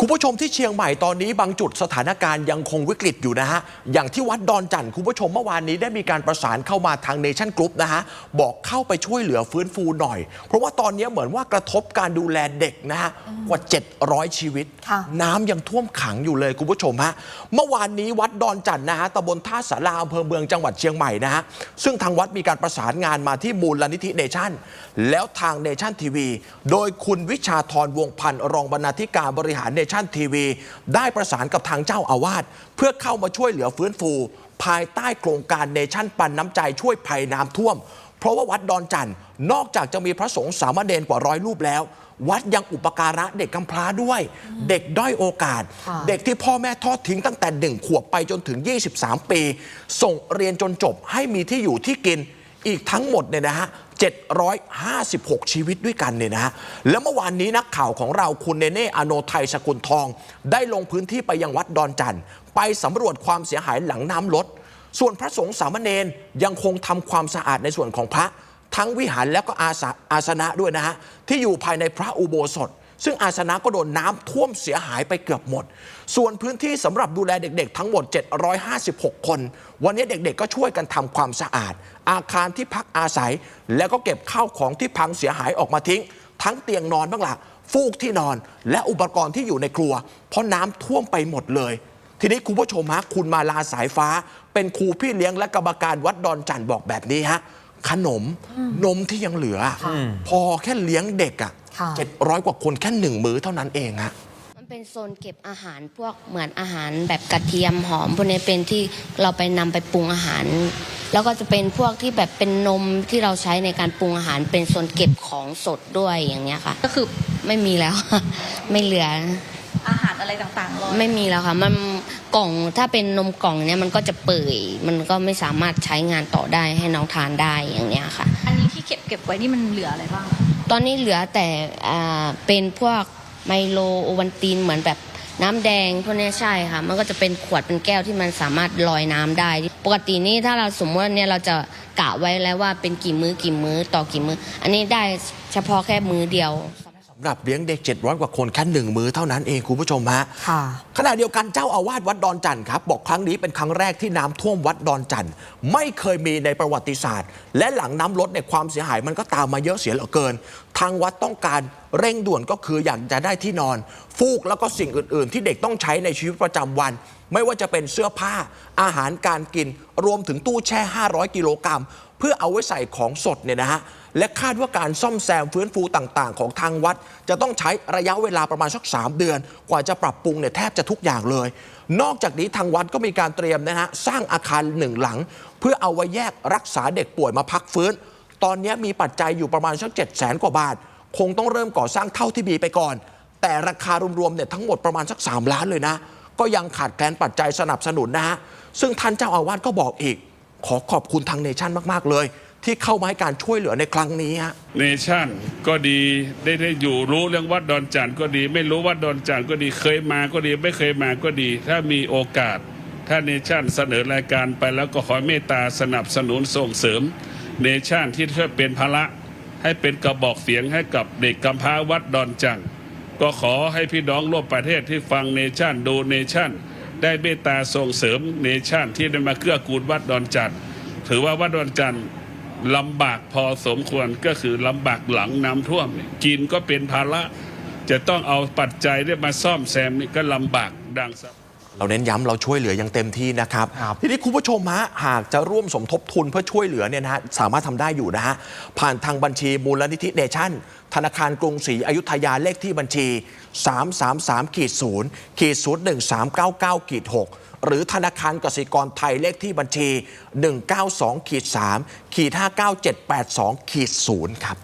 คุณผู้ชมที่เชียงใหม่ตอนนี้บางจุดสถานการณ์ยังคงวิกฤตอยู่นะฮะ อย่างที่วัดดอนจันทร์คุณผู้ชมเมื่อวานนี้ได้มีการประสานเข้ามาทางเนชั่นกรุ๊ปนะฮะ บอกเข้าไปช่วยเหลือฟื้นฟูหน่อย เพราะว่าตอนนี้เหมือนว่ากระทบการดูแลเด็กนะฮะ กว่า 700 ชีวิตค่ะน้ำยังท่วมขังอยู่เลยคุณผู้ชมฮะ เมื่อวานนี้วัดดอนจันทร์นะฮะตำบลท่าสาราอำเภอเมืองจังหวัดเชียงใหม่นะฮะ ซึ่งทางวัดมีการประสานงานมาที่มูลนิธิเนชั่น แล้วทางเนชั่นทีวี โดยคุณวิชาธรวงศ์พันธ์รองบรรณาธิการบริหารเนชั่นทีวี ได้ประสานกับทางเจ้าอาวาสเพื่อเข้ามาช่วยเหลือฟื้นฟู ภายใต้โครงการเนชั่นปันน้ำใจช่วยภัยน้ำท่วม เพราะว่าวัดดอนจันทร์นอกจากจะมีพระสงฆ์สามเณรกว่าร้อยรูปแล้ว วัดยังอุปการะเด็กกำพร้าด้วย เด็กด้อยโอกาสค่ะเด็กที่พ่อแม่ทอดทิ้งตั้งแต่หนึ่งขวบไปจนถึง 23 ปี ส่งเรียนจนจบให้มีที่อยู่ที่กินอีกทั้งหมดเนี่ยนะฮะ 756 ชีวิตด้วยกันเนี่ยนะฮะแล้วเมื่อวานนี้นักข่าวของเราคุณเนเน่อโนไทยสกุลทอง ได้ลงพื้นที่ไปยังวัดดอนจันทร์ไปสำรวจความเสียหายหลังน้ำลด ส่วนพระสงฆ์สามเณรยังคงทำความสะอาดในส่วนของพระ ทั้งวิหารแล้วก็อาสาอาสนะด้วยนะฮะที่อยู่ภายในพระอุโบสถ ซึ่งอาสนะก็โดนน้ำท่วมเสียหายไปเกือบหมด ส่วนพื้นที่สำหรับดูแลเด็กๆ ทั้งหมด 756 คน วันนี้เด็กๆ ก็ช่วยกันทำความสะอาด อาคารที่พักอาศัย แล้วก็เก็บข้าวของที่พังเสียหายออกมาทิ้ง ทั้งเตียงนอนบ้างละฟูกที่นอน และอุปกรณ์ที่อยู่ในครัว เพราะน้ำท่วมไปหมดเลย ทีนี้คุณผู้ชมฮะคุณมาลาสายฟ้า เป็นครูพี่เลี้ยงและกรรมการวัดดอนจันทร์บอกแบบนี้ฮะ ขนมนมที่ยังเหลือ พอแค่เลี้ยงเด็กอะค่ะเจ็ดร้อยกว่าคนแค่หนึ่งมื้อเท่านั้นเองฮะมันเป็นโซนเก็บอาหารพวกเหมือนอาหารแบบกระเทียมหอมพวกนี้เป็นที่เราไปนำไปปรุงอาหาร แล้วก็จะเป็นพวกที่แบบเป็นนมที่เราใช้ในการปรุงอาหาร เป็นโซนเก็บของสดด้วยอย่างเงี้ยค่ะ ก็คือไม่มีแล้วไม่เหลือ อาหารอะไรต่างๆเลยไม่มีแล้วค่ะ มันกล่องถ้าเป็นนมกล่องเนี้ยมันก็จะเปื่อย มันก็ไม่สามารถใช้งานต่อได้ให้น้องทานได้อย่างเนี้ยค่ะ อันนี้ที่เก็บเก็บไว้นี่มันเหลืออะไรบ้างตอนนี้เหลือแต่อ่าเป็นพวกไมโลโอวันตินเหมือนแบบน้ำแดงพวกเนี้ยใช่ค่ะ มันก็จะเป็นขวดเป็นแก้วที่มันสามารถลอยน้ำได้ ปกตินี่ถ้าเราสมมติว่าเนี่ยเราจะกะไว้แล้วว่าเป็นกี่มื้อกี่มื้อต่อกี่มื้อ อันนี้ได้เฉพาะแค่มื้อเดียวสำหรับเลี้ยงเด็ก 700 กว่าคนแค่หนึ่งมื้อเท่านั้นเองคุณผู้ชมฮะค่ะขณะเดียวกันเจ้าอาวาสวัดดอนจันทร์ครับ บอกครั้งนี้เป็นครั้งแรกที่น้ำท่วมวัดดอนจันทร์ไม่เคยมีในประวัติศาสตร์ และหลังน้ำลดเนี่ยความเสียหายมันก็ตามมาเยอะเสียเหลือเกิน ทางวัดต้องการเร่งด่วนก็คืออยากจะได้ที่นอน ฟูกแล้วก็สิ่งอื่น ๆ ที่เด็กต้องใช้ในชีวิตประจำวัน ไม่ว่าจะเป็นเสื้อผ้าอาหารการกิน รวมถึงตู้แช่ 500 กิโลกรัม เพื่อเอาไว้ใส่ของสดเนี่ยนะฮะและคาดว่าการซ่อมแซมฟื้นฟูต่างๆ ของทางวัด จะต้องใช้ระยะเวลาประมาณสัก 3 เดือน กว่าจะปรับปรุงเนี่ยแทบจะทุกอย่างเลย นอกจากนี้ทางวัดก็มีการเตรียมนะฮะสร้างอาคารหนึ่งหลัง เพื่อเอาไว้แยกรักษาเด็กป่วยมาพักฟื้น ตอนนี้มีปัจจัยอยู่ประมาณสัก7 0 0 0 0กว่าบาท คงต้องเริ่มก่อสร้างเท่าที่มีไปก่อน แต่ราคารวมๆเนี่ยทั้งหมดประมาณสัก 3 ล้านเลยนะ ก็ยังขาดแคลนปัจจัยสนับสนุนนะฮะซึ่งท่านเจ้าอาวาสก็บอกอีก ขอขอบคุณทางเนชั่นมาก ๆ เลย ที่เข้ามาให้การช่วยเหลือในครั้งนี้ฮะเนชั่นก็ดีได้ได้อยู่รู้เรื่องวัดดอนจันทร์ก็ดี ไม่รู้วัดดอนจันทร์ก็ดีเคยมาก็ดีไม่เคยมาก็ดี ถ้ามีโอกาส ถ้าเนชั่นเสนอรายการไปแล้วก็ขอเมตตาสนับสนุนส่งเสริม เนชั่นที่เธอเป็นภาระให้เป็นกระบอกเสียงให้กับเด็กกำพร้าวัดดอนจันทร์ก็ขอให้พี่น้องร่วมประเทศที่ฟังเนชั่นดูเนชั่น ได้เมตตาส่งเสริมเนชั่นที่ได้มาเกื้อกูลวัดดอนจันทร์ถือว่าวัดดอนจันทร์ลำบากพอสมควรก็คือลำบากหลังน้ำท่วมกินก็เป็นภาระจะต้องเอาปัจจัยได้มาซ่อมแซมนี่ก็ลำบากดังสับ เราเน้นย้ำเราช่วยเหลืออย่างเต็มที่นะครับ ครับ ทีนี้คุณผู้ชมฮะหากจะร่วมสมทบทุนเพื่อช่วยเหลือเนี่ยนะฮะสามารถทำได้อยู่นะฮะผ่านทางบัญชีมูลนิธิเนชั่น ธนาคารกรุงศรีอยุธยาเลขที่บัญชี 333ขีด0ขีด01399ขีด6หรือธนาคารกสิกรไทยเลขที่บัญชี 192ขีด3ขีด59782ขีด0ครับ